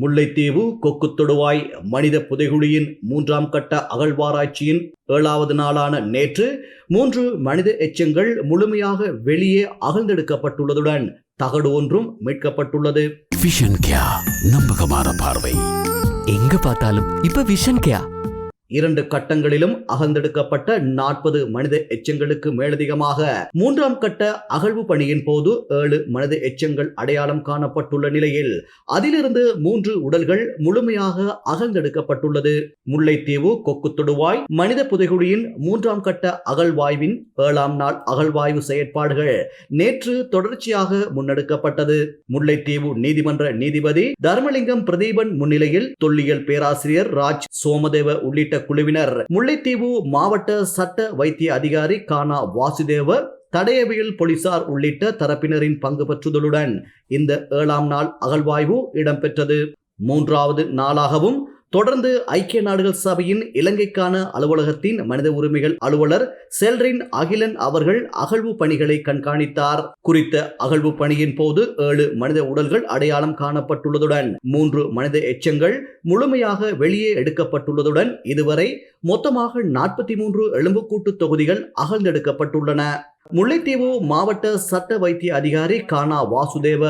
முல்லைத்தீவு கொக்கு தொடுவாய் மனித புதைகுழியின் மூன்றாம் கட்ட அகழ்வாராய்ச்சியின் ஏழாவது நாளான நேற்று மூன்று மனித எச்சங்கள் முழுமையாக வெளியே அகழ்ந்தெடுக்கப்பட்டுள்ளதுடன் தகடு ஒன்றும் மீட்கப்பட்டுள்ளது. விஷன் கியா நம்பகமான பார்வை. எங்க பார்த்தாலும் இப்ப விஷன் கியா இரண்டு கட்டங்களிலும் அகழ்ந்தெடுக்கப்பட்ட நாற்பது மனித எச்சங்களுக்கு மேலதிகமாக மூன்றாம் கட்ட அகழ்வு பணியின் போது ஏழு மனித எச்சங்கள் அடையாளம் காணப்பட்டுள்ள நிலையில் அதிலிருந்து மூன்று உடல்கள் முழுமையாக அகழ்ந்தெடுக்கப்பட்டுள்ளது. முல்லைத்தீவு கொக்கு தொடுவாய் மனித புதைகுழியின் மூன்றாம் கட்ட அகழ்வாய்வின் ஏழாம் நாள் அகழ்வாய்வு செயற்பாடுகள் நேற்று தொடர்ச்சியாக முன்னெடுக்கப்பட்டது. முல்லைத்தீவு நீதிமன்ற நீதிபதி தர்மலிங்கம் பிரதீபன் முன்னிலையில் தொல்லியல் பேராசிரியர் ராஜ் சோமதேவ உள்ளிட்ட குழுவினர் முல்லைத்தீவு மாவட்ட சட்ட வைத்திய அதிகாரி கானா வாசுதேவ தடயவியல் போலீசார் உள்ளிட்ட தரப்பினரின் பங்கு பெற்றுதலுடன் இந்த ஏழாம் நாள் அகழ்வாய்வு இடம்பெற்றது. மூன்றாவது நாளாகவும் தொடர்ந்து ஐக்கிய நாடுகள் சபையின் இலங்கைக்கான அலுவலகத்தின் மனித உரிமைகள் அலுவலர் செல்ரின் அகிலன் அவர்கள் அகழ்வு பணிகளை கண்காணித்தார். குறித்த அகழ்வு பணியின் போது ஏழு மனித உடல்கள் அடையாளம் காணப்பட்டுள்ளதுடன் மூன்று மனித எச்சங்கள் முழுமையாக வெளியே எடுக்கப்பட்டுள்ளதுடன் இதுவரை மொத்தமாக நாற்பத்தி மூன்று எலும்புக்கூட்டு தொகுதிகள் அகழ்ந்தெடுக்கப்பட்டுள்ளன. முல்லைத்தீவு மாவட்ட சட்ட வைத்திய அதிகாரி கானா வாசுதேவ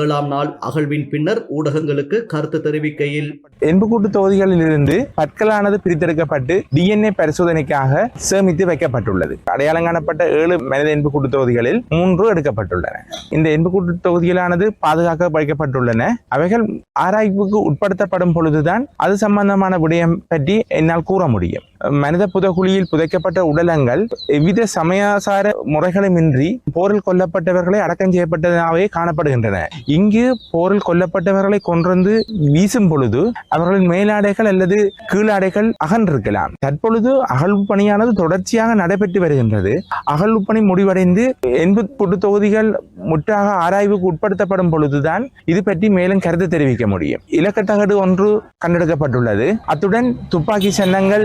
ஏழாம் நாள் அகழ்வின் பின்னர் ஊடகங்களுக்கு கருத்து தெரிவிக்கையில் எண்புக்கூட்டு தொகுதிகளில் இருந்து பற்களானது பிரித்தெடுக்கப்பட்டு டிஎன்ஏ பரிசோதனைக்காக சேமித்து வைக்கப்பட்டுள்ளது. அடையாளம் காணப்பட்ட ஏழு மனித எண்புக்கூட்டு தொகுதிகளில் மூன்று எடுக்கப்பட்டுள்ளன. இந்த எண்புக்கூட்டு தொகுதிகளானது பாதுகாக்க வைக்கப்பட்டுள்ளன. அவைகள் ஆராய்வுக்கு உட்படுத்தப்படும் பொழுதுதான் அது சம்பந்தமான விடயம் பற்றி என்னால் கூற முடியும். மனித புதகுழியில் புதைக்கப்பட்ட உடலங்கள் எவ்வித சமயாசார முறைகளுமின்றி போரில் கொல்லப்பட்டவர்களை அடக்கம் செய்யப்பட்டதாகவே காணப்படுகின்றன. இங்கு போரில் கொல்லப்பட்டவர்களை கொன்றந்து வீசும் பொழுது அவர்களின் மேலாடைகள் அல்லது கீழாடைகள் அகன்றிருக்கலாம். தற்பொழுது அகழ்வு பணியானது தொடர்ச்சியாக நடைபெற்று வருகின்றது. அகழ்வு பணி முடிவடைந்து எண்பது தொகுதிகள் முற்றாக ஆராய்வுக்கு உட்படுத்தப்படும் பொழுதுதான் இது பற்றி மேலும் கருத்து தெரிவிக்க முடியும். இலக்கத்தகடு ஒன்று கண்டெடுக்கப்பட்டுள்ளது. அத்துடன் துப்பாக்கி சின்னங்கள்